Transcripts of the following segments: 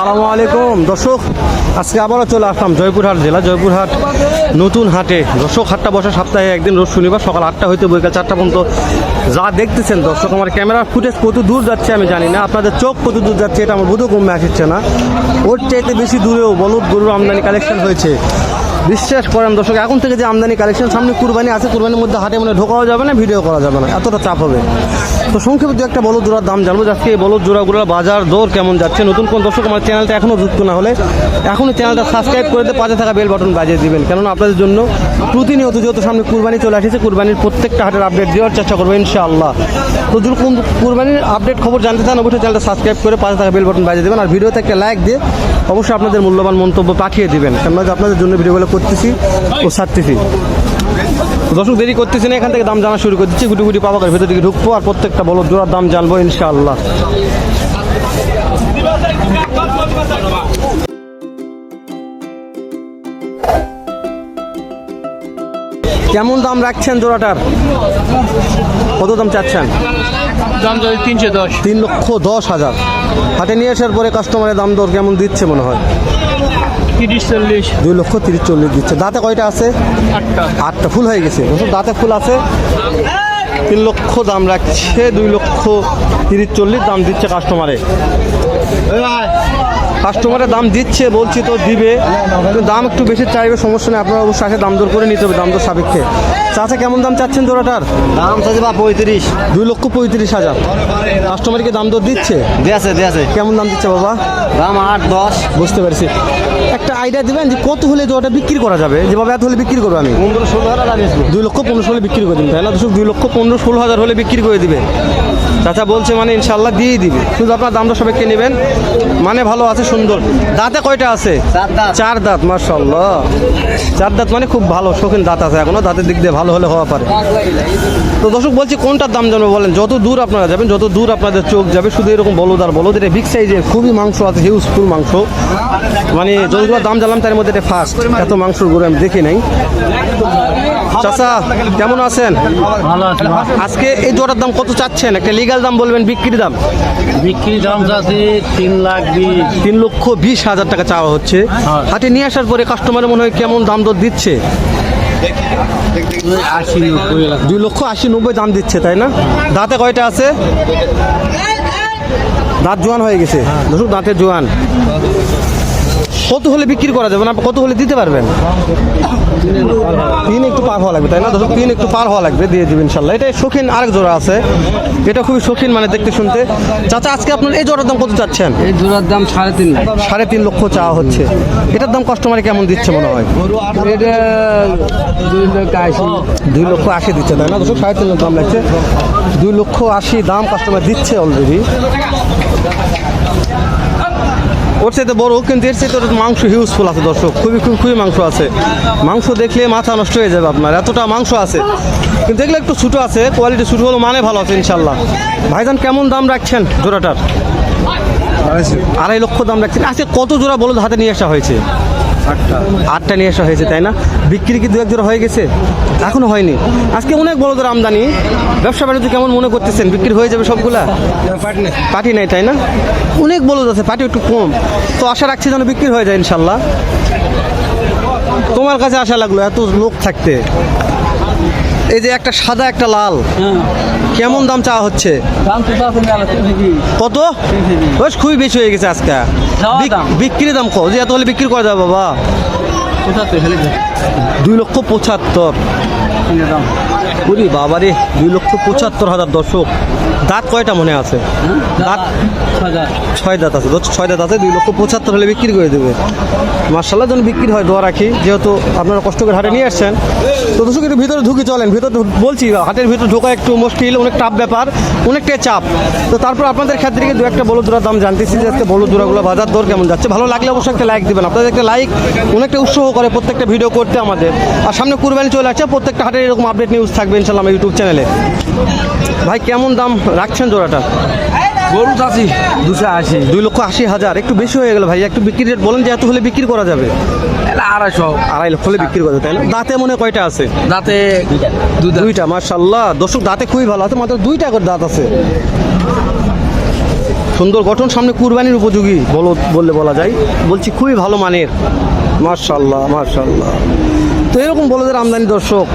আসসালামু আলাইকুম। দর্শক, আজকে আবারও চলে আসলাম জয়পুরহাট জেলা। জয়পুরহাট নতুন হাটে। দর্শক, হাটটা বসে সপ্তাহে একদিন রোজ শনিবার সকাল আটটা হইতে বইকাল চারটা পর্যন্ত যা দেখতেছেন, দর্শক, আমার ক্যামেরার ফুটেজ কত দূর যাচ্ছে আমি জানি না। আপনাদের চোখ কত দূর যাচ্ছে এটা আমার বোধও কমে আসছে না। ওর চাইতে বেশি দূরেও বলুদ গরুর আমদানি কালেকশন হয়েছে। বিশ্বাস করেন দর্শক, এখন থেকে যে আমদানি কালেকশন সামনে কুরবানি আছে, কুরবানির মধ্যে হাটে মানে ঢোকাও যাবে না, ভিডিও করা যাবে না, এতটা চাপ হবে। তো সংক্ষেপে দু একটা বলদ জোড়ার দাম জানব আজকে এই বলদ জোড়াগুলোর বাজার দর কেমন যাচ্ছে? নতুন কোন দর্শক আমার চ্যানেলটা এখনও যুক্ত না হলে, এখনই চ্যানেলটা সাবস্ক্রাইব করে দিয়ে পাশে থাকা বেল বাটন বাজিয়ে দিবেন। কেননা আপনাদের জন্য প্রতিনিয়ত যেহেতু সামনে কুরবানি চলে আসছে, কুরবানির প্রত্যেকটা হাটের আপডেট দেওয়ার চেষ্টা করব ইনশাআল্লাহ। তো কোন কুরবানির আপডেট খবর জানতে চান, অবশ্যই চ্যানেলটা সাবস্ক্রাইব করে পাশে থাকা বেল বাটন বাজিয়ে দেবেন। আর ভিডিওতে একটা লাইক দিয়ে অবশ্যই আপনাদের মূল্যবান মন্তব্য পাঠিয়ে দেবেন। কেননা আপনাদের জন্য ভিডিওগুলো করতেছি ও ছাড়তেছি। দর্শক দেরি করতেছি না এখান থেকে দাম জানা শুরু করে দিচ্ছি। গুটি গুটি পাবা করে ভেতর দিকে ঢুকবো আর প্রত্যেকটা বলো জোড়ার দাম জানব ইনশাআল্লাহ। কেমন দাম রাখছেন জোড়াটার? কত দাম চাচ্ছেন? দাম যদি তিনশো দশ। তিন লক্ষ দশ হাজার। হাতে নিয়ে আসার পরে কাস্টমারের দাম দর কেমন দিচ্ছে মনে হয়? তিরিশ চল্লিশ। দুই লক্ষ তিরিশ চল্লিশ দিচ্ছে। দাঁতে কয়টা আছে? আটটা। আটটা। ফুল হয়ে গেছে। দাঁতে ফুল আছে? তিন লক্ষ দাম রাখছে দুই লক্ষ তিরিশ চল্লিশ দাম দিচ্ছে কাস্টমারে কাস্টমারের দাম দিচ্ছে বলছি তো দিবে। কিন্তু দাম একটু বেশি চাইবে সমস্যা নেই। আপনারা অবশ্যই আসে দাম দর করে নিতে হবে দাম দর সাপেক্ষে। চাচা কেমন দাম চাচ্ছেন জোড়াটার? দাম চাইছে বা পঁয়ত্রিশ। দুই লক্ষ পঁয়ত্রিশ হাজার। কাস্টমারকে দাম দর দিচ্ছে? দিয়েছে দিয়েছে। কেমন দাম দিচ্ছে বাবা? দাম আট দশ। বুঝতে পারছি। একটা আইডিয়া দিবেন যে কত হলে জোড়াটা বিক্রি করা যাবে? যেভাবে এত হলে বিক্রি করব আমি। পনেরো ষোলো হাজার দুই লক্ষ পনেরো হলে বিক্রি করে দিন তাই না দুই লক্ষ পনেরো ষোলো হাজার হলে বিক্রি করে দিবে। চাচা বলছে মানে ইনশাল্লাহ দিয়েই দিবে। শুধু আপনার দামটা সবাই সবাইকে নেবেন? মানে ভালো আছে সুন্দর। দাঁতে কয়টা আছে? চার দাঁত। চার দাঁত মার্শাল্লাহ চার দাঁত মানে খুব ভালো শৌখিন দাঁত আছে এখনও। দাঁতের দিক দিয়ে ভালো হলে হওয়া পারে। তো দর্শক বলছি কোনটার দাম জানব বলেন? যত দূর আপনারা যাবেন যত দূর আপনাদের চোখ যাবে শুধু এরকম বলদ আর বলদ এটা বিগ সাইজের খুবই মাংস আছে হিউজফুল মাংস। মানে যতগুলো দাম জানলাম তার মধ্যে এটা ফার্স্ট এত মাংসর গরু আমি দেখি নাই। চাচা কেমন আছেন? আজকে এই জোড়ার দাম কত চাচ্ছেন? একটা লিগাল দাম বলবেন বিক্রির দাম? বিক্রি দাম আছে তিন লাখ বিশ। তিন লক্ষ বিশ হাজার টাকা চাওয়া হচ্ছে। হ্যাঁ। হাটে নিয়ে আসার পরে কাস্টমারের মনে হয় কেমন দাম দর দিচ্ছে? দুই লক্ষ আশি নব্বই দাম দিচ্ছে তাই না? দাঁতে কয়টা আছে? দাঁত জোয়ান হয়ে গেছে। দর্শক দাঁতের জোয়ান। কত হলে বিক্রি করা যাবে? না কত হলে দিতে পারবেন? তিন একটু পার হওয়া লাগবে তাই না? তিন একটু পার হওয়া লাগবে দিয়ে দিবেন ইনশাল্লাহ। এটা শৌখিন আরেক জোড়া আছে। এটা খুবই শৌখিন মানে দেখতে শুনতে। চাচা আজকে আপনার এই জোড়ার দাম কত চাচ্ছেন? এই জোড়ার দাম সাড়ে তিন সাড়ে তিন লক্ষ চাওয়া হচ্ছে। এটার দাম কাস্টমারে কেমন দিচ্ছে মনে হয়? এটা দুই লাখ আশি। দুই লক্ষ আশি দিচ্ছে তাই না? দর্শক সাড়ে তিন লক্ষ দাম লাগছে। দুই লক্ষ আশি দাম কাস্টমার দিচ্ছে অলরেডি ওর চাইতে বড় কিন্তু এর চাইতে মাংস হিউজফুল আছে দর্শক। খুবই খুব খুবই মাংস আছে। মাংস দেখলে মাথা নষ্ট হয়ে যাবে আপনার এতটা মাংস আছে। কিন্তু এগুলো একটু ছোটো আছে কোয়ালিটি ছোটো হলো মানে ভালো আছে ইনশাল্লাহ। ভাইজান কেমন দাম রাখছেন জোড়াটার? আড়াই লক্ষ দাম রাখছেন। আজকে কত জোড়া বলদ হাতে নিয়ে আসা হয়েছে? আটটা। নিয়ে আসা হয়েছে, তাই না? বিক্রি কি দু এক জোড়া হয়ে গেছে? এখনও হয়নি। আজকে অনেক বড় ধর আমদানি। ব্যবসা বাণিজ্য কেমন মনে করতেছেন? বিক্রি হয়ে যাবে সবগুলা? পাটি নাই, তাই না? অনেক বলদ আছে, পাটি একটু কম। তো আশা রাখছি যেন বিক্রি হয়ে যায়, ইনশাল্লাহ। তোমার কাছে আশা লাগল, এত লোক থাকতে। এই যে একটা সাদা একটা লাল। কেমন দাম চাওয়া হচ্ছে? দাম কত? বেশ খুবই বেশি হয়ে গেছে আজকে। বিক্রির দাম। বিক্রি দাম কত? যে এত হলে বিক্রি করা যাবে বাবা। দুই লক্ষ পঁচাত্তর। কুড়ি বাবারে দুই লক্ষ পঁচাত্তর হাজার দর্শক। দাঁত কয়টা মনে আছে? দাঁত ছয় দাঁত আছে। ছয় দাঁত আছে, দুই লক্ষ পঁচাত্তর হলে বিক্রি করে দেবে। মার্শাল্লাহ যেন বিক্রি হয়, দোয়া রাখি। যেহেতু আপনারা কষ্ট করে হাটে নিয়ে আসছেন, তো দর্শক, একটু ভিতরে ঢুকে চলেন। ভিতরে বলছি, হাটের ভিতরে ঢোকা একটু মুশকিল, অনেক টাফ ব্যাপার, অনেকটাই চাপ। তো তারপর আপনাদের ক্ষেত্রে দু একটা বলো জোড়ার দাম জানতেছি যে আজকে বলো জোড়াগুলো বাজার দর কেমন যাচ্ছে। ভালো লাগলে অবশ্যই একটা লাইক দেবেন। আপনাদের একটা লাইক অনেকটা উৎসাহ করে প্রত্যেকটা ভিডিও করতে। আমাদের। আর সামনে কুরবানি চলে আসছে প্রত্যেকটা হাটের এরকম আপডেট নিউজ থাকবে ইনশাল্লাহ আমার ইউটিউব চ্যানেলে ভাই কেমন দাম রাখছেন জোড়াটা? গরু চাষি দুশো আশি। দুই লক্ষ আশি হাজার একটু বেশি হয়ে গেল ভাই একটু বিক্রি রেট বলেন যে এত হলে বিক্রি করা যাবে। আড়াইশো। আড়াই লক্ষ হলে বিক্রি করা যাবে তাই না? দাঁতে মনে কয়টা আছে? দাঁতে দুইটা। মার্শাল্লাহ দর্শক দাঁতে খুবই ভালো আছে মাত্র দুইটা করে দাঁত আছে। সুন্দর গঠন সামনে কুরবানির উপযোগী বলো বললে বলা যায়। বলছি খুবই ভালো মানের। মার্শাল্লাহ মার্শাল্লাহ তো এরকম বলদের আমদানি দর্শক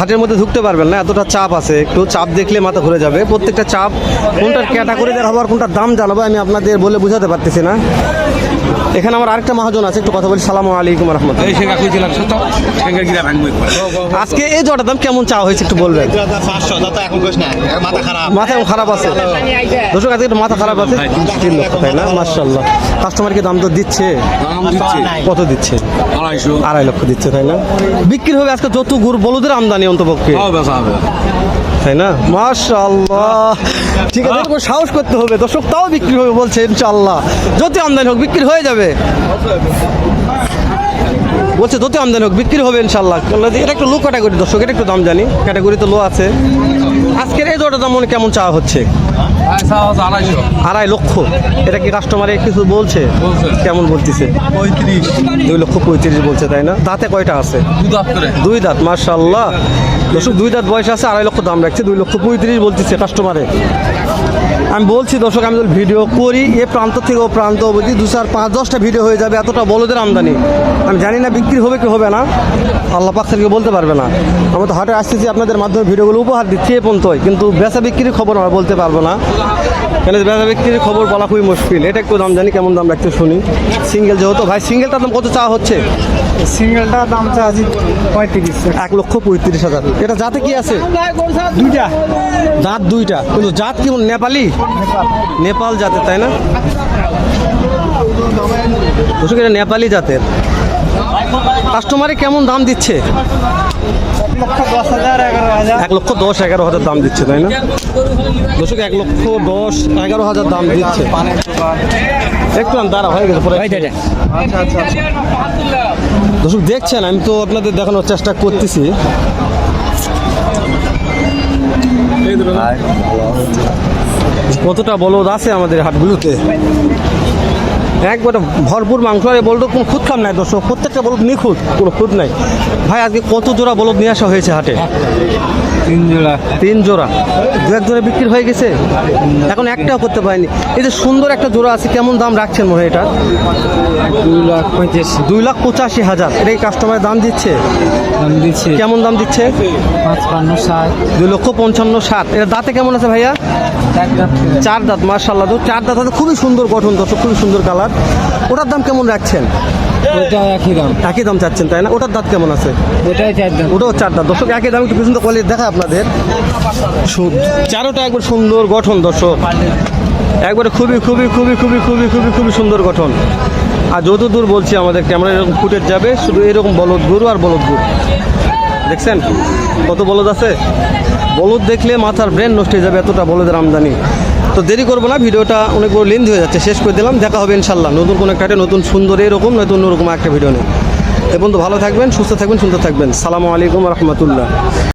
হাটের মধ্যে ঢুকতে পারবেন না এতটা চাপ আছে একটু চাপ দেখলে মাথা ঘুরে যাবে। প্রত্যেকটা চাপ কোনটার ক্যাটাগরি দেওয়া হবার কোনটার দাম জানাব আমি আপনাদের বলে বোঝাতে পারতেছি না। এখানে আমার আরেকটা মহাজন আছে একটু কথা বলি সালাম আলাইকুম রহমতুল্লাহ। আজকে এই জটার দাম কেমন চাওয়া হয়েছে একটু বলবেন? মাথা খারাপ। খারাপ আছে। দর্শক আজকে একটু মাথা খারাপ আছে। তাই না? মার্শাল্লাহ কাস্টমারকে দাম তো দিচ্ছে। দাম দিচ্ছে। কত দিচ্ছে? আড়াইশো। আড়াই লক্ষ দিচ্ছে তাই না? বিক্রি হবে আজকে যত গুড় বলদের আমদানি অন্তপক্ষে। তাই না? মাশাল্লাহ ঠিক আছে এরকম সাহস করতে হবে। দর্শক তাও বিক্রি হবে বলছে ইনশাল্লাহ যত আমদানি হোক বিক্রি হয়ে যাবে। বলছে যত আমদানি হোক বিক্রি হবে ইনশাল্লাহ এটা একটু লো ক্যাটাগরি দর্শক এটা একটু দাম জানি। ক্যাটাগরি তো লো আছে। আজকের এই জোটার দাম মনে কেমন চাওয়া হচ্ছে? আড়াই লক্ষ। এটা কি কাস্টমারে কিছু বলছে। কেমন বলতেছে? পঁয়ত্রিশ। দুই লক্ষ পঁয়ত্রিশ বলছে তাই না? দাঁতে কয়টা আছে? দুই দাঁত মার্শাল্লাহ দুই দাঁত বয়স আছে আড়াই লক্ষ দাম রাখছে দুই লক্ষ পঁয়ত্রিশ বলতেছে কাস্টমারে আমি বলছি দর্শক আমি যদি ভিডিও করি এ প্রান্ত থেকে ও প্রান্ত অবধি দু চার পাঁচ দশটা ভিডিও হয়ে যাবে এতটা বলদের আমদানি। আমি জানি না বিক্রি হবে কি হবে না আল্লাহ পাক থেকে বলতে পারবে না। আমরা তো হাটে আসতেছি আপনাদের মাধ্যমে ভিডিওগুলো উপহার দিচ্ছি এ পর্যন্তই কিন্তু বেচা বিক্রির খবর আমরা বলতে পারব না। কেন বেচা বিক্রির খবর বলা খুবই মুশকিল এটা একটু দাম জানি কেমন দাম রাখতে শুনি। সিঙ্গেল যেহেতু ভাই সিঙ্গেলটার দাম কত চাওয়া হচ্ছে? সিঙ্গেলটার দামটা আছে পঁয়ত্রিশ। এক লক্ষ পঁয়ত্রিশ হাজার। এটা জাতে কি আছে? দুইটা। দাঁত দুইটা কিন্তু জাত কি নেপালি? নেপাল জাতের তাই না? দর্শক এটা নেপালি জাতের। কাস্টমারে কেমন দাম দিচ্ছে? এক লক্ষ দশ এগারো হাজার দাম দিচ্ছে তাই না? দর্শক এক লক্ষ দশ এগারো হাজার দাম দিচ্ছে। একটু দাঁড়া হয়ে গেছে আচ্ছা আচ্ছা দর্শক দেখছেন আমি তো আপনাদের দেখানোর চেষ্টা করতেছি। কতটা বলদ আছে আমাদের হাটগুলোতে? একবারে ভরপুর মাংস, আর বলদ কোনো খুদ খাম নাই দর্শক, প্রত্যেকটা বলদ নিখুঁত, কোনো খুঁত নাই। ভাই, আজকে কত জোড়া বলদ নিয়ে আসা হয়েছে হাটে? তিন জোড়া। তিন জোড়া। দু এক জোড়া বিক্রি হয়ে গেছে? এখন একটাও করতে পারিনি। এই যে সুন্দর একটা জোড়া আছে কেমন দাম রাখছেন মনে হয় এটা? দুই লাখ পঁয়ত্রিশ। দুই লাখ পঁচাশি হাজার। এটা এই কাস্টমারের দাম দিচ্ছে? দাম দিচ্ছে। কেমন দাম দিচ্ছে? পাঁচপান্ন ষাট। দুই লক্ষ পঞ্চান্ন ষাট। এটা দাঁতে কেমন আছে ভাইয়া? চার দাঁত। মার্শাল্লাহ চার দাঁত খুবই সুন্দর গঠন দর্শক খুবই সুন্দর কালার। ওটার দাম কেমন রাখছেন? ওটা একই দাম। একই দাম চাচ্ছেন তাই না? ওটার দাঁত কেমন আছে? ওটাই চার দাম। ওটাও চার দাঁত। দর্শক একই দাম একটু পর্যন্ত কোয়ালিটি দেখা আপনাদের। চারোটা একবার সুন্দর গঠন দর্শক। একবারে খুবই খুবই খুবই খুবই খুবই খুবই খুবই সুন্দর গঠন। আর যত দূর বলছি আমাদের ক্যামেরা এরকম ফুটেজ যাবে শুধু এরকম বলদ গরু আর বলদ গরু। দেখছেন? কত বলদ আছে? বলদ দেখলে মাথার ব্রেন নষ্ট হয়ে যাবে এতটা বলদের আমদানি। তো দেরি করব না, ভিডিওটা অনেক বড় লেন্থ হয়ে যাচ্ছে, শেষ করে দিলাম, দেখা হবে ইনশাল্লাহ। নতুন কোনো একটা নতুন সুন্দর এরকম, নতুন অন্যরকম একটা ভিডিও নেই এবং তো ভালো থাকবেন, সুস্থ থাকবেন, সুন্দর থাকবেন। সালামু আলাইকুম রহমতুল্লাহ।